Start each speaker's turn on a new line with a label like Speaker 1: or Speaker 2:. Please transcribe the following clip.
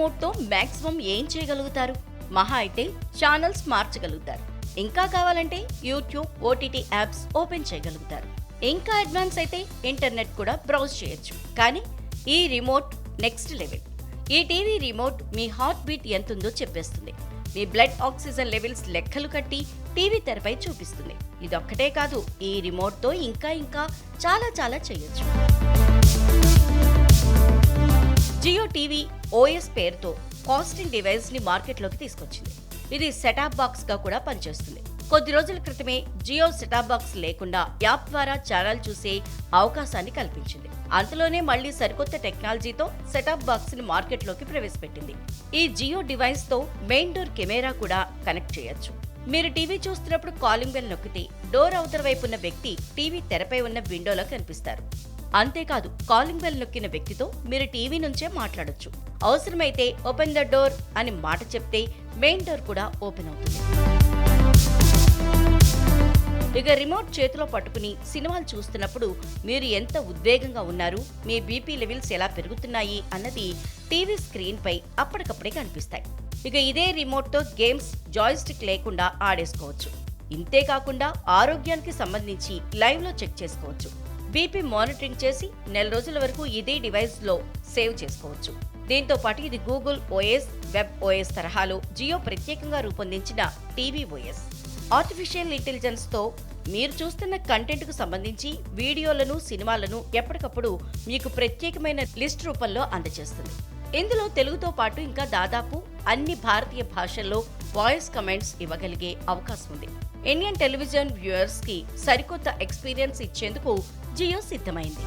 Speaker 1: రిమోట్తో maximum ఏం చేయగలుగుతారు? మహా అయితే ఛానల్స్ మార్చగలుగుతారు. ఇంకా కావాలంటే యూట్యూబ్ ఓటీటీ యాప్స్ ఓపెన్ చేయగలుగుతారు. ఇంకా అడ్వాన్స్ అయితే ఇంటర్నెట్ కూడా బ్రౌజ్ చేయొచ్చు. కానీ ఈ రిమోట్ నెక్స్ట్ లెవెల్. ఈ టీవీ రిమోట్ మీ హార్ట్ బీట్ ఎంతుందో చెప్పేస్తుంది. మీ బ్లడ్ ఆక్సిజన్ లెవెల్స్ లెక్కలు కట్టి టీవీ తెరపై చూపిస్తుంది. ఇదొక్కటే కాదు ఈ రిమోట్తో ఇంకా ఇంకా చాలా చాలా చేయొచ్చు. జియో టీవీ ఓఎస్ పేరుతో కాస్టింగ్ డివైస్ని మార్కెట్లోకి తీసుకొచ్చింది. ఇది సెటాప్ బాక్స్గా కూడా పనిచేస్తుంది. కొద్ది రోజుల క్రితమే జియో సెటాప్ బాక్స్ లేకుండా యాప్ ద్వారా ఛానల్ చూసే అవకాశాన్ని కల్పించింది. అంతలోనే మళ్ళీ సరికొత్త టెక్నాలజీతో సెటాప్ బాక్స్ని మార్కెట్లోకి ప్రవేశపెట్టింది. ఈ జియో డివైస్తో మెయిన్ డోర్ కెమెరా కూడా కనెక్ట్ చేయొచ్చు. మీరు టీవీ చూస్తున్నప్పుడు కాలింగ్ బెల్ నొక్కితే డోర్ అవతల వైపు ఉన్న వ్యక్తి టీవీ తెరపై ఉన్న విండోలో కనిపిస్తారు. అంతేకాదు కాలింగ్ బెల్ నొక్కిన వ్యక్తితో మీరు టీవీ నుంచే మాట్లాడొచ్చు. అవసరమైతే ఓపెన్ ద డోర్ అని మాట చెప్తే మెయిన్ డోర్ కూడా ఓపెన్ అవుతుంది. ఇక రిమోట్ చేతిలో పట్టుకుని సినిమాలు చూస్తున్నప్పుడు మీరు ఎంత ఉద్వేగంగా ఉన్నారు మీ బీపీ లెవెల్స్ ఎలా పెరుగుతున్నాయి అన్నది టీవీ స్క్రీన్ పై అప్పటికప్పుడే కనిపిస్తాయి. ఇక ఇదే రిమోట్తో గేమ్స్ జాయిస్టిక్ లేకుండా ఆడేసుకోవచ్చు. ఇంతేకాకుండా ఆరోగ్యానికి సంబంధించి లైవ్లో చెక్ చేసుకోవచ్చు. బీపీ మానిటరింగ్ చేసి నెల రోజుల వరకు ఇదే డివైస్లో సేవ్ చేసుకోవచ్చు. దీంతో పాటు ఇది గూగుల్ ఓఎస్ వెబ్ ఓఎస్ తరహాలో జియో ప్రత్యేకంగా రూపొందించిన టీవీ ఓఎస్. ఆర్టిఫిషియల్ ఇంటెలిజెన్స్తో మీరు చూస్తున్న కంటెంట్కు సంబంధించి వీడియోలను సినిమాలను ఎప్పటికప్పుడు మీకు ప్రత్యేకమైన లిస్ట్ రూపంలో అందజేస్తుంది. ఇందులో తెలుగుతో పాటు ఇంకా దాదాపు అన్ని భారతీయ భాషల్లో వాయిస్ కమెంట్స్ ఇవ్వగలిగే అవకాశం ఉంది. ఇండియన్ టెలివిజన్ వ్యూయర్స్కి సరికొత్త ఎక్స్పీరియన్స్ ఇచ్చేందుకు జియో సిద్ధమైంది.